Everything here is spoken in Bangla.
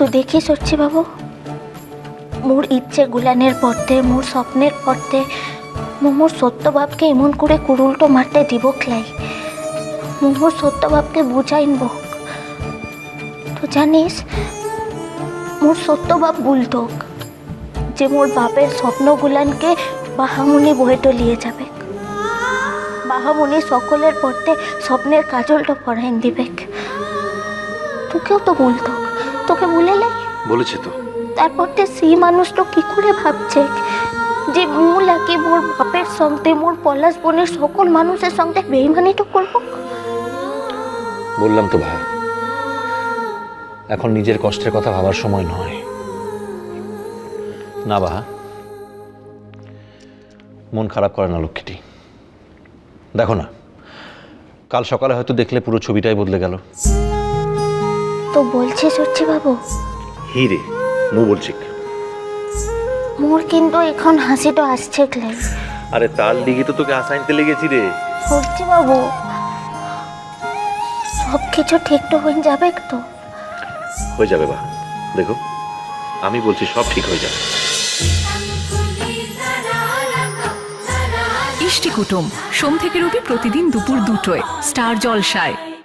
তো দেখিস হচ্ছে বাবু। মোর ইচ্ছে গুলানের পড়তে মোর স্বপ্নের পড়তে মোর সত্যভাবকে এমন করে কুরুলটো মারতে দিব ক্লাই মোর সত্যভাবকে বুঝাইনব তো জানিস, মোর সত্যভাব বুলতোক যে মোর বাপের স্বপ্নগুলানকে বাহামুনি বহেটো নিয়ে যাবে। বাহামুনি সকলের পড়তে স্বপ্নের কাজলটা পড়াইন দিবেক। তোকেও তো বলতো। বলেছে তো। তারপর তো সেই মানুষটা কি করে ভাবছে? যে মূল একে মোর বাপের সঙ্গে মোর পলাশ বোনের সকল মানুষের সঙ্গে বেইমানিটা করব। বললাম তো ভাই এখন নিজের কষ্টের কথা ভাবার সময় নয়। না বাহা মন খারাপ করে না লক্ষ্মীটি। দেখো না কাল সকালে হয়তো দেখলে পুরো ছবিটাই বদলে গেল। তো বলছিস হচ্ছে বাবু হিরে মু বলছি মোর কিন্তু এখন হাসিটা আসছে ক্লাই আরে তার লিগে তো তোকে আসাইনতে লেগেছি রে। হচ্ছে বাবু সব কিছু ঠিকঠাক হয়ে যাবে তো? হয়ে যাবে বা। দেখো আমি বলছি সব ঠিক হয়ে যাবে। ইষ্টি কুটুম সোম থেকে রবি প্রতিদিন দুপুর দুটোয় স্টার জলসায়।